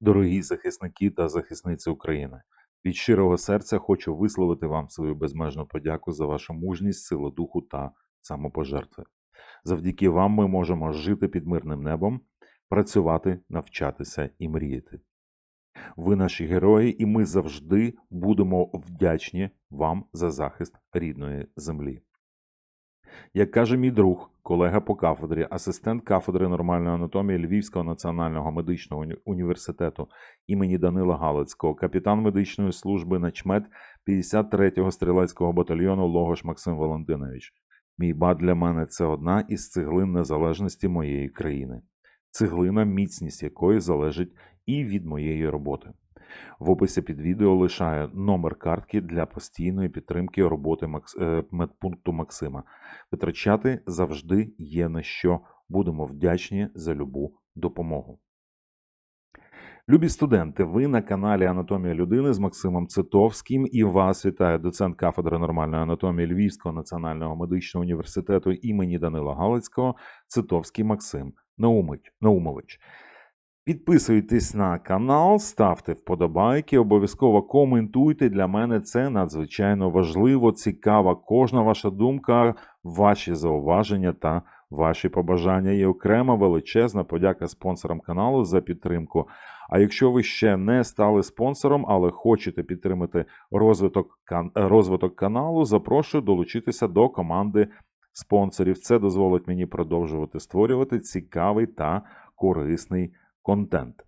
Дорогі захисники та захисниці України, від щирого серця хочу висловити вам свою безмежну подяку за вашу мужність, силу духу та самопожертви. Завдяки вам ми можемо жити під мирним небом, працювати, навчатися і мріяти. Ви наші герої, і ми завжди будемо вдячні вам за захист рідної землі. Як каже мій друг, колега по кафедрі, асистент кафедри нормальної анатомії Львівського національного медичного університету імені Данила Галицького, капітан медичної служби начмет 53-го стрілецького батальйону Логош Максим Валентинович. Мій бат для мене це одна із цеглин незалежності моєї країни, цеглина, міцність якої залежить і від моєї роботи. В описі під відео лишаю номер картки для постійної підтримки роботи е, медпункту Максима. Витрачати завжди є на що. Будемо вдячні за любу допомогу. Любі студенти, ви на каналі Анатомія людини з Максимом Цитовським і вас вітає доцент кафедри нормальної анатомії Львівського національного медичного університету імені Данила Галицького Цитовський Максим Наумович. Підписуйтесь на канал, ставте вподобайки, обов'язково коментуйте. Для мене це надзвичайно важливо, цікава кожна ваша думка, ваші зауваження та ваші побажання. І окрема величезна подяка спонсорам каналу за підтримку. А якщо ви ще не стали спонсором, але хочете підтримати розвиток, розвиток каналу, запрошую долучитися до команди спонсорів. Це дозволить мені продовжувати створювати цікавий та корисний контент.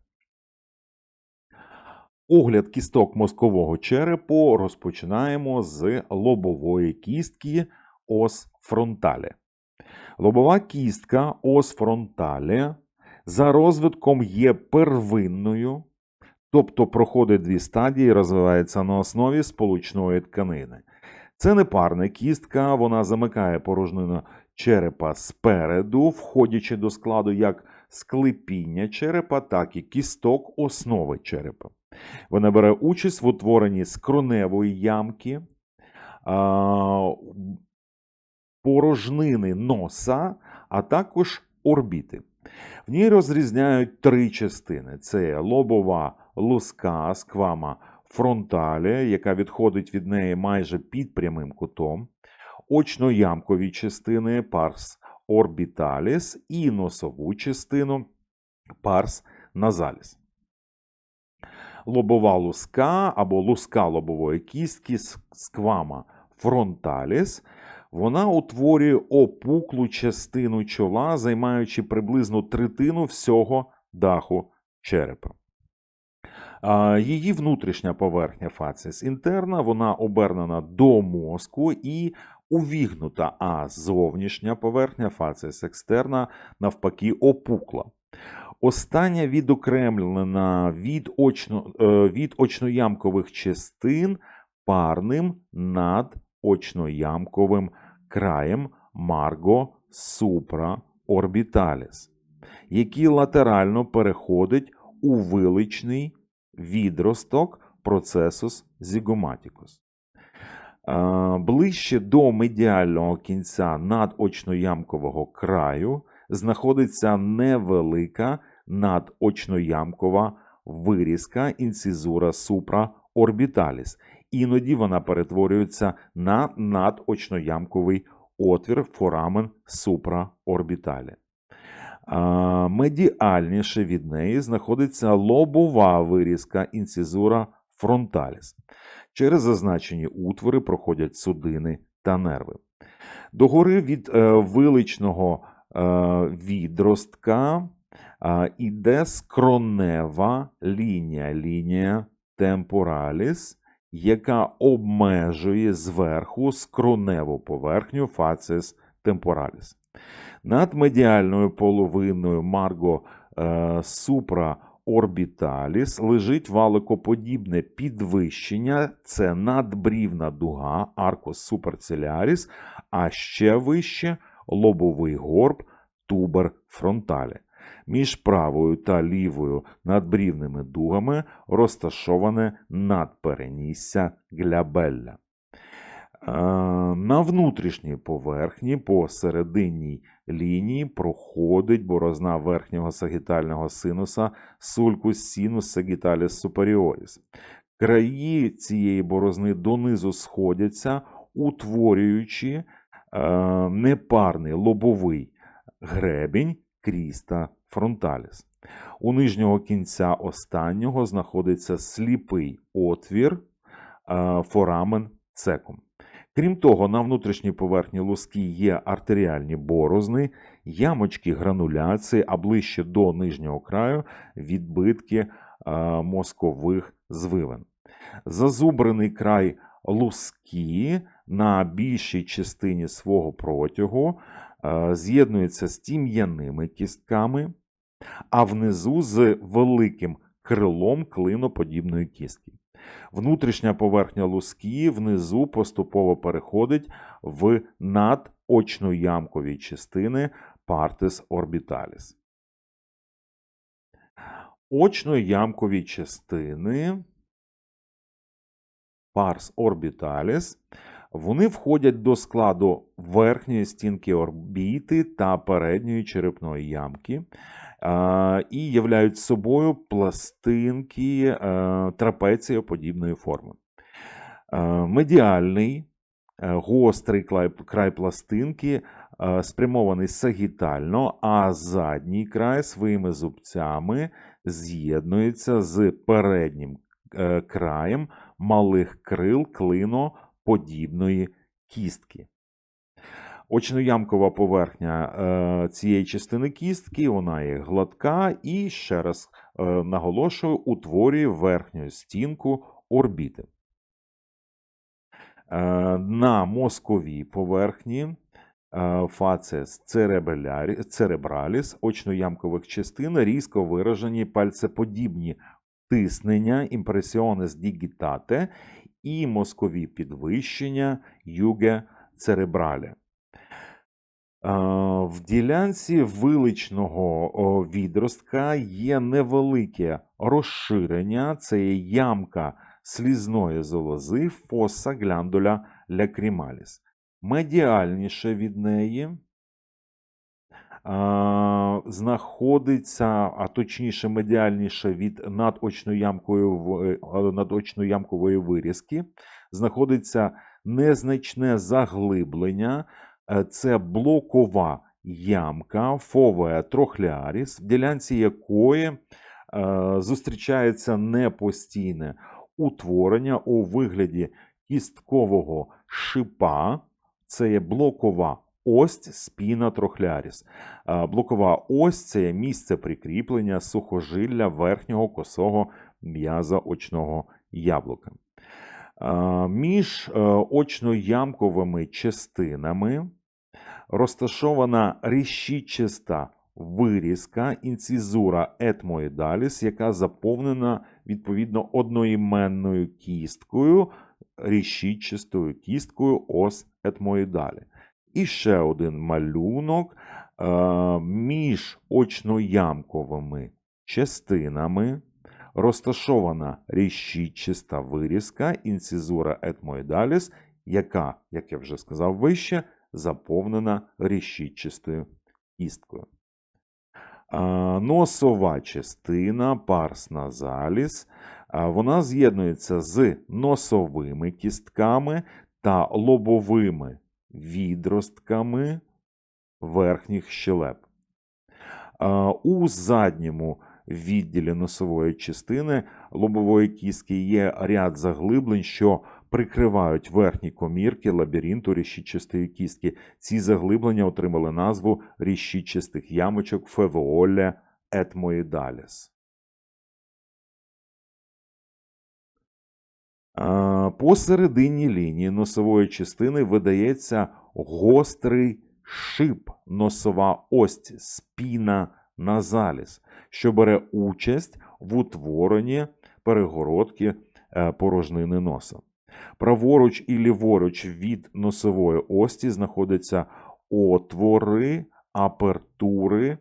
Огляд кісток мозкового черепу розпочинаємо з лобової кістки ос фронталі. Лобова кістка ос фронталі за розвитком є первинною, тобто проходить дві стадії, розвивається на основі сполучної тканини. Це непарна кістка, вона замикає порожнину черепа спереду, входячи до складу як склепіння черепа, так і кісток основи черепа. Вона бере участь в утворенні скроневої ямки, порожнини носа, а також орбіти. В ній розрізняють три частини: це лобова луска сквама фронталі, яка відходить від неї майже під прямим кутом, очноямкові частини парс орбіталіс і носову частину парс назаліс. Лобова луска або луска лобової кістки сквама фронталіс. Вона утворює опуклу частину чола, займаючи приблизно третину всього даху черепа. Її внутрішня поверхня фацис інтерна, вона обернена до мозку і увігнута, а зовнішня поверхня фацис екстерна навпаки опукла. Остання відокремлена від, очно, е, від очноямкових частин парним над очноямковим краєм марго супра орбіталіс, який латерально переходить у виличний відросток процесус зігоматікус. Ближче до медіального кінця надочноямкового краю знаходиться невелика надочноямкова вирізка інцизура суpraорбіталіс. Іноді вона перетворюється на надочноямковий отвір форамен суpraорбіталі. А, Медіальніше від неї знаходиться лобова вирізка інцизура фронталіс. Через зазначені утвори проходять судини та нерви. Догори від е, виличного е, відростка е, іде скронева лінія, лінія темпораліс, яка обмежує зверху скроневу поверхню фацис темпораліс. Над медіальною половиною Марго е, суpraорбіталіс лежить валикоподібне підвищення, це надбрівна дуга аркос суперцеляріс, а ще вище лобовий горб тубер фронталі. Між правою та лівою надбрівними дугами розташоване надперенісся глябелля. Е, На внутрішній поверхні по серединній лінії проходить борозна верхнього сагітального синуса сулькус синус сагіталіс superiorис. Краї цієї борозни донизу сходяться, утворюючи е, непарний лобовий гребінь кріста фронталіс. У нижнього кінця останнього знаходиться сліпий отвір е, форамен цекум. Крім того, на внутрішній поверхні луски є артеріальні борозни, ямочки грануляції, а ближче до нижнього краю відбитки е, мозкових звивин. Зазубрений край луски на більшій частині свого протягу е, з'єднується з тім'яними кістками, а внизу з великим крилом клиноподібної кістки. Внутрішня поверхня луски внизу поступово переходить в надочноямкові частини Partis orbitalis. Очноямкові частини Pars orbitalis вони входять до складу верхньої стінки орбіти та передньої черепної ямки а, і являють собою пластинки а, трапеціоподібної форми. А, Медіальний е, гострий край, пластинки е, спрямований сагітально, а задній край своїми зубцями з'єднується з переднім е, краєм малих крил клиноподібної кістки. Очноямкова поверхня е, цієї частини кістки, вона є гладка і, ще раз е, наголошую, утворює верхню стінку орбіти. Е, на мозковій поверхні фацес церебраліс очноямкових частин різко виражені пальцеподібні тиснення імпресіонес дігітате і мозкові підвищення юге церебралі. В ділянці виличного відростка є невелике розширення, це є ямка слізної залози фоса гляндуля лякрімаліс. Медіальніше від неї знаходиться, а точніше, медіальніше від надочноямкової, надочноямкової вирізки, знаходиться незначне заглиблення. Е, Це блокова ямка фове трохляріс, в ділянці якої е, зустрічається непостійне утворення у вигляді кісткового шипа. Це є блокова ось спіна трохляріс. Блокова ось це місце прикріплення сухожилля верхнього косого м'яза очного яблука. Між е, очноямковими частинами розташована решітчаста вирізка інцизура етмоїдаліс, яка заповнена відповідно одноіменною кісткою, решітчастою кісткою ос етмоїдалі. І ще один малюнок е, між очноямковими частинами розташована решітчаста вирізка інцизура етмоїдаліс, яка, як я вже сказав вище, заповнена решітчастою кісткою. Носова частина парс назаліс, а, вона з'єднується з носовими кістками та лобовими відростками верхніх щелеп. У задньому відділі носової частини лобової кістки є ряд заглиблень, що прикривають верхні комірки лабіринту рішітчастої кістки. Ці заглиблення отримали назву рішітчастих ямочок февоолля етмоїдаліс. Посередині лінії носової частини видається гострий шип, носова ось спіна назаліс, що бере участь в утворенні перегородки е, порожнини носа. Праворуч і ліворуч від носової ості знаходяться отвори, апертури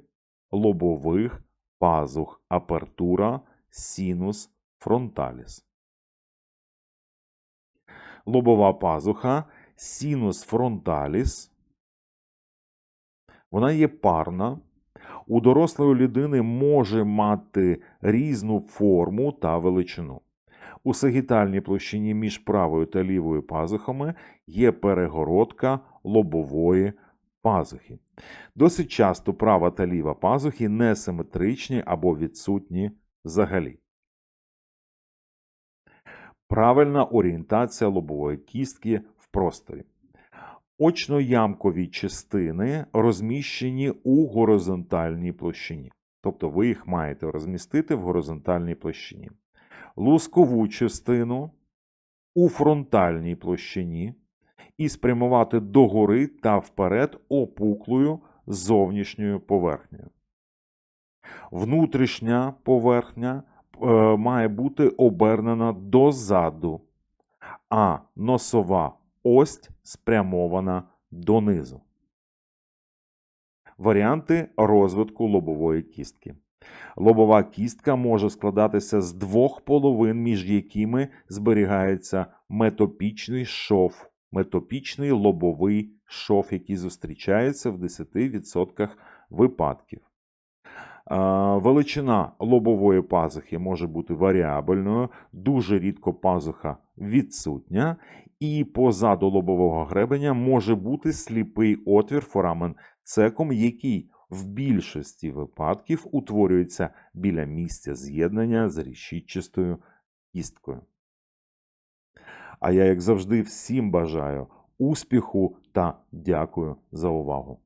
лобових пазух, апертура, синус, фронталіс. Лобова пазуха синус фронталіс. Вона є парна. У дорослої людини може мати різну форму та величину. У сагітальній площині між правою та лівою пазухами є перегородка лобової пазухи. Досить часто права та ліва пазухи несиметричні або відсутні взагалі. Правильна орієнтація лобової кістки в просторі. Очно-ямкові частини розміщені у горизонтальній площині. Тобто ви їх маєте розмістити в горизонтальній площині. Лускову частину у фронтальній площині і спрямувати догори та вперед опуклою зовнішньою поверхнею. Внутрішня поверхня має бути обернена дозаду, а носова ось спрямована донизу. Варіанти розвитку лобової кістки. Лобова кістка може складатися з двох половин, між якими зберігається метопічний шов, метопічний лобовий шов, який зустрічається в 10% випадків. Величина лобової пазухи може бути варіабельною, дуже рідко пазуха відсутня, і позаду лобового гребеня може бути сліпий отвір форамен цеком, який в більшості випадків утворюється біля місця з'єднання з рішітчастою кісткою. А я, як завжди, всім бажаю успіху та дякую за увагу.